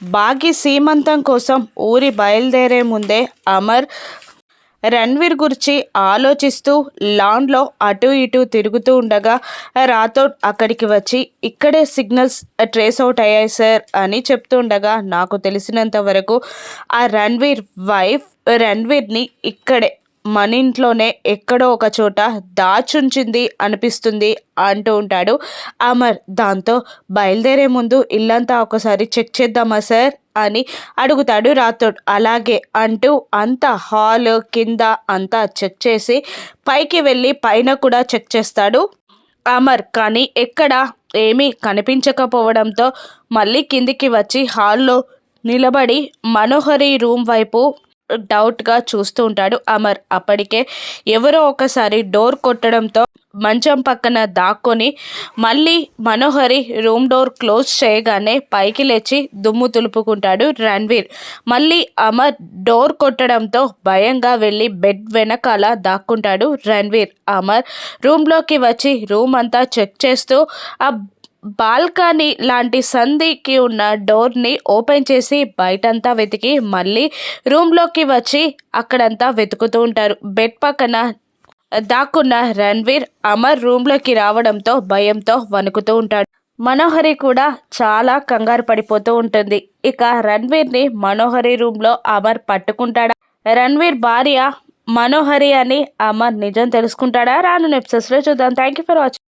బాగి సీమంతం కోసం ఊరి బయలుదేరే ముందే అమర్ రణ్వీర్ గురించి ఆలోచిస్తూ లాన్లో అటు ఇటు తిరుగుతూ ఉండగా రాథోడ్ అక్కడికి వచ్చి ఇక్కడే సిగ్నల్స్ ట్రేస్ అవుట్ అయ్యాయి సార్ అని చెప్తూ ఉండగా నాకు తెలిసినంత వరకు ఆ రణ్వీర్ వైఫ్ రణ్వీర్ని ఇక్కడే మన ఇంట్లోనే ఎక్కడో ఒక చోట దాచుంచింది అనిపిస్తుంది అంటూ ఉంటాడు అమర్. దాంతో బయలుదేరే ముందు ఇల్లంతా ఒకసారి చెక్ చేద్దామా సార్? అని అడుగుతాడు రాథోడ్. అలాగే అంటూ అంత హాల్ కింద అంతా చెక్ చేసి పైకి వెళ్ళి పైన కూడా చెక్ చేస్తాడు అమర్. కానీ ఎక్కడ? ఏమీ కనిపించకపోవడంతో మళ్ళీ కిందికి వచ్చి హాల్లో నిలబడి మనోహరి రూమ్ వైపు డౌట్గా చూస్తూ ఉంటాడు అమర్. అప్పటికే ఎవరో ఒకసారి డోర్ కొట్టడంతో మంచం పక్కన దాక్కొని మళ్ళీ మనోహరి రూమ్ డోర్ క్లోజ్ చేయగానే పైకి లేచి దుమ్ము తులుపుకుంటాడు రణ్వీర్. మళ్ళీ అమర్ డోర్ కొట్టడంతో భయంగా వెళ్ళి బెడ్ వెనకాల దాక్కుంటాడు రణ్వీర్. అమర్ రూమ్లోకి వచ్చి రూమ్ అంతా చెక్ చేస్తూ ఆ బాల్కనీ లాంటి సంధికి ఉన్న డోర్ని ఓపెన్ చేసి బయటంతా వెతికి మళ్ళీ రూమ్లోకి వచ్చి అక్కడంతా వెతుకుతూ ఉంటారు. బెడ్ పక్కన దాక్కున్న రణ్వీర్ అమర్ రూమ్లోకి రావడంతో భయంతో వణుకుతూ ఉంటాడు. మనోహరి కూడా చాలా కంగారు పడిపోతూ ఉంటుంది. ఇక రణ్వీర్ని మనోహరి రూమ్లో అమర్ పట్టుకుంటాడా? రణ్వీర్ భార్య మనోహరి అని అమర్ నిజం తెలుసుకుంటాడా? రాను ఎపిసోడ్స్లో చూద్దాం. Thank you for watching